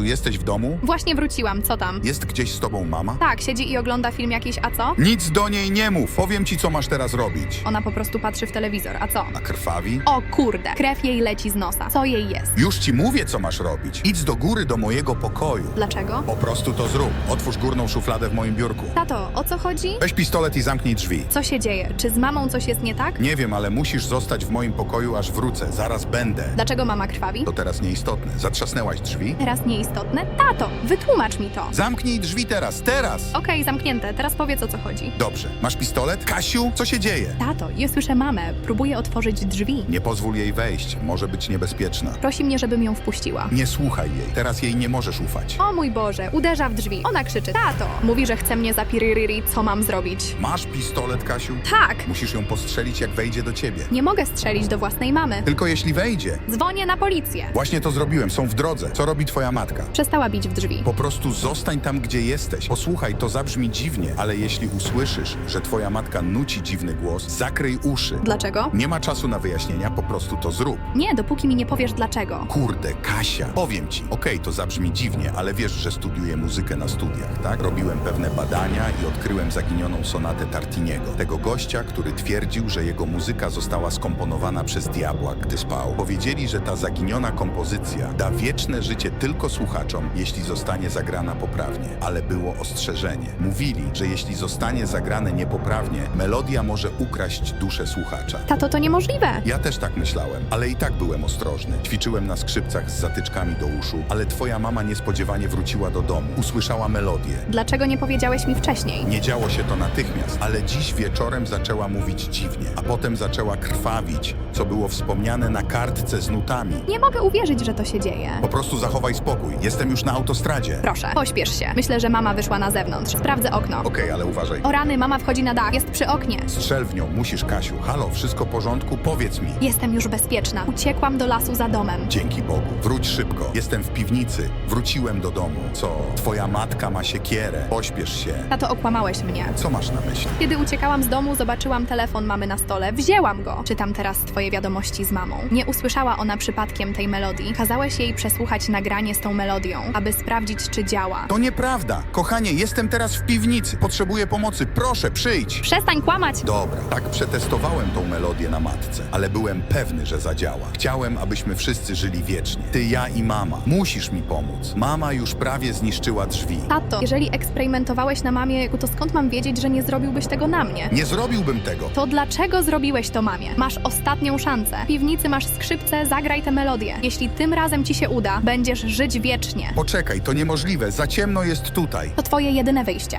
Jesteś w domu? Właśnie wróciłam, co tam? Jest gdzieś z tobą mama? Tak, siedzi i ogląda film jakiś, a co? Nic do niej nie mów. Powiem ci, co masz teraz robić. Ona po prostu patrzy w telewizor, a co? A krwawi? O kurde, krew jej leci z nosa. Co jej jest? Już ci mówię, co masz robić. Idź do góry do mojego pokoju. Dlaczego? Po prostu to zrób. Otwórz górną szufladę w moim biurku. Tato, o co chodzi? Weź pistolet i zamknij drzwi. Co się dzieje? Czy z mamą coś jest nie tak? Nie wiem, ale musisz zostać w moim pokoju, aż wrócę. Zaraz będę. Dlaczego mama krwawi? To teraz nieistotne. Zatrzasnęłaś drzwi? Teraz nieistotne? Tato, wytłumacz mi to. Zamknij drzwi teraz, teraz! Okej, zamknięte, teraz powiedz o co chodzi. Dobrze. Masz pistolet? Kasiu, co się dzieje? Tato, ja słyszę mamę, próbuję otworzyć drzwi. Nie pozwól jej wejść. Może być niebezpieczna. Prosi mnie, żebym ją wpuściła. Nie słuchaj jej. Teraz jej nie możesz ufać. O mój Boże, uderza w drzwi. Ona krzyczy, tato. Mówi, że chce mnie zapiryriri, co mam zrobić? Masz pistolet, Kasiu? Tak! Musisz ją postrzelić, jak wejdzie do ciebie. Nie mogę strzelić do własnej mamy. Tylko jeśli wejdzie. Dzwonię na policję. Właśnie to zrobiłem. Są w drodze. Co robi twoja matka? Przestała bić w drzwi. Po prostu zostań tam, gdzie jesteś. Posłuchaj, to zabrzmi dziwnie, ale jeśli usłyszysz, że twoja matka nuci dziwny głos, zakryj uszy. Dlaczego? Nie ma czasu na wyjaśnienia, po prostu to zrób. Nie, dopóki mi nie powiesz dlaczego. Kurde, Kasia, powiem ci. Okej, to zabrzmi dziwnie, ale wiesz, że studiuję muzykę na studiach, tak? Robiłem pewne badania i odkryłem zaginioną sonatę Tartiniego. Tego gościa, który twierdził, że jego muzyka została skomponowana przez diabła, gdy spał. Powiedzieli, że ta zaginiona kompozycja da wieczne życie tylko słuchaczom, jeśli zostanie zagrana poprawnie. Ale było ostrzeżenie. Mówili, że jeśli zostanie zagrane niepoprawnie, melodia może ukraść duszę słuchacza. Tato, to niemożliwe. Ja też tak myślałem, ale i tak byłem ostrożny. Ćwiczyłem na skrzypcach z zatyczkami do uszu, ale twoja mama niespodziewanie wróciła do domu. Usłyszała melodię. Dlaczego nie powiedziałeś mi wcześniej? Nie działo się to natychmiast, ale dziś wieczorem zaczęła mówić dziwnie, a potem zaczęła krwawić, co było wspomniane na kartce z nutami. Nie mogę uwierzyć, że to się dzieje. Po prostu zachowaj spokój. Jestem już na autostradzie. Proszę, pośpiesz się. Myślę, że mama wyszła na zewnątrz. Sprawdzę okno. Okej, ale uważaj. O rany, mama wchodzi na dach. Jest przy oknie. Strzel w nią, musisz, Kasiu. Halo, wszystko w porządku? Powiedz mi. Jestem już bezpieczna. Uciekłam do lasu za domem. Dzięki Bogu. Wróć szybko. Jestem w piwnicy. Wróciłem do domu. Co? Twoja matka ma siekierę. Pośpiesz się. Tato, okłamałeś mnie. Co masz na myśli? Kiedy uciekałam z domu, zobaczyłam telefon mamy na stole. Wzięłam go. Czytam teraz twoje wiadomości z mamą. Nie usłyszała ona przypadkiem tej melodii. Kazałeś jej przesłuchać nagranie z tą melodią, aby sprawdzić, czy działa. To nieprawda. Kochanie, jestem teraz w piwnicy. Potrzebuję pomocy. Proszę, przyjdź. Przestań kłamać! Dobra, tak przetestowałem tą melodię na matce, ale byłem pewny, że zadziała. Chciałem, abyśmy wszyscy żyli wiecznie. Ty, ja i mama. Musisz mi pomóc. Mama już prawie zniszczyła drzwi. Tato, jeżeli eksperymentowałeś na mamie, to skąd mam wiedzieć, że nie zrobiłbyś tego na mnie? Nie zrobiłbym tego. To dlaczego zrobiłeś to mamie? Masz ostatnią szansę. W piwnicy masz skrzypce, zagraj tę melodię. Jeśli tym razem ci się uda, będziesz żyć wiecznie. Poczekaj, to niemożliwe. Za ciemno jest tutaj. To twoje jedyne wyjście.